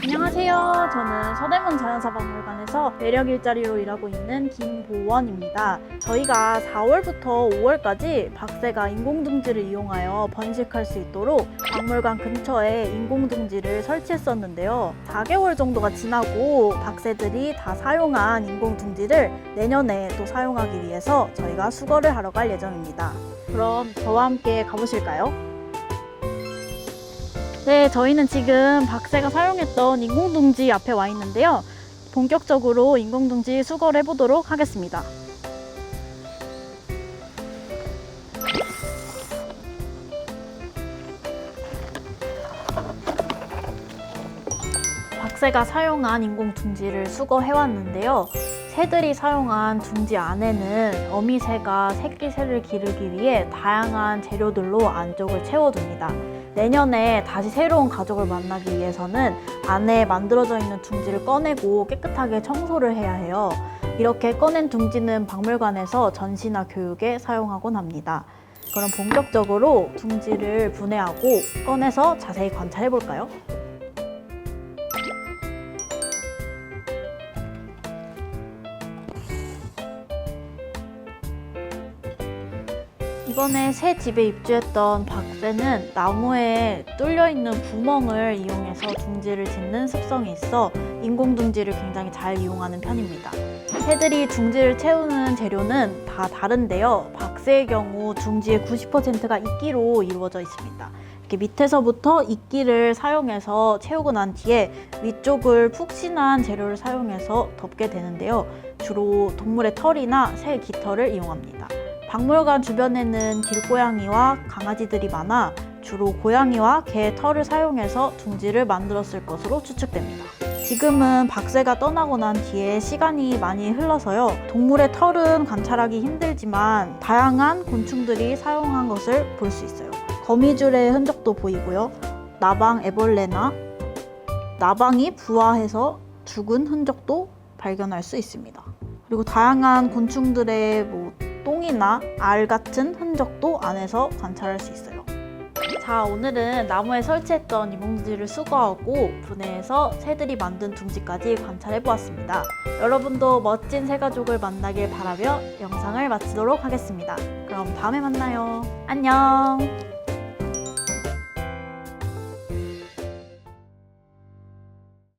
안녕하세요. 저는 서대문 자연사박물관에서 매력 일자리로 일하고 있는 김보원입니다. 저희가 4월부터 5월까지 박새가 인공둥지를 이용하여 번식할 수 있도록 박물관 근처에 인공둥지를 설치했었는데요. 4개월 정도가 지나고 박새들이 다 사용한 인공둥지를 내년에 또 사용하기 위해서 저희가 수거를 하러 갈 예정입니다. 그럼 저와 함께 가보실까요? 네, 저희는 지금 박새가 사용했던 인공둥지 앞에 와 있는데요. 본격적으로 인공둥지 수거를 해보도록 하겠습니다. 박새가 사용한 인공둥지를 수거해왔는데요. 새들이 사용한 둥지 안에는 어미새가 새끼새를 기르기 위해 다양한 재료들로 안쪽을 채워둡니다. 내년에 다시 새로운 가족을 만나기 위해서는 안에 만들어져 있는 둥지를 꺼내고 깨끗하게 청소를 해야 해요. 이렇게 꺼낸 둥지는 박물관에서 전시나 교육에 사용하곤 합니다. 그럼 본격적으로 둥지를 분해하고 꺼내서 자세히 관찰해 볼까요? 이번에 새 집에 입주했던 박새는 나무에 뚫려 있는 구멍을 이용해서 둥지를 짓는 습성이 있어 인공 둥지를 굉장히 잘 이용하는 편입니다. 새들이 둥지를 채우는 재료는 다 다른데요. 박새의 경우 둥지의 90%가 이끼로 이루어져 있습니다. 이렇게 밑에서부터 이끼를 사용해서 채우고 난 뒤에 위쪽을 푹신한 재료를 사용해서 덮게 되는데요. 주로 동물의 털이나 새 깃털을 이용합니다. 박물관 주변에는 길고양이와 강아지들이 많아 주로 고양이와 개의 털을 사용해서 둥지를 만들었을 것으로 추측됩니다. 지금은 박새가 떠나고 난 뒤에 시간이 많이 흘러서요. 동물의 털은 관찰하기 힘들지만 다양한 곤충들이 사용한 것을 볼 수 있어요. 거미줄의 흔적도 보이고요. 나방 애벌레나 나방이 부화해서 죽은 흔적도 발견할 수 있습니다. 그리고 다양한 곤충들의 뭐 똥이나 알 같은 흔적도 안에서 관찰할 수 있어요. 자, 오늘은 나무에 설치했던 인공둥지를 수거하고 분해해서 새들이 만든 둥지까지 관찰해 보았습니다. 여러분도 멋진 새 가족을 만나길 바라며 영상을 마치도록 하겠습니다. 그럼 다음에 만나요. 안녕!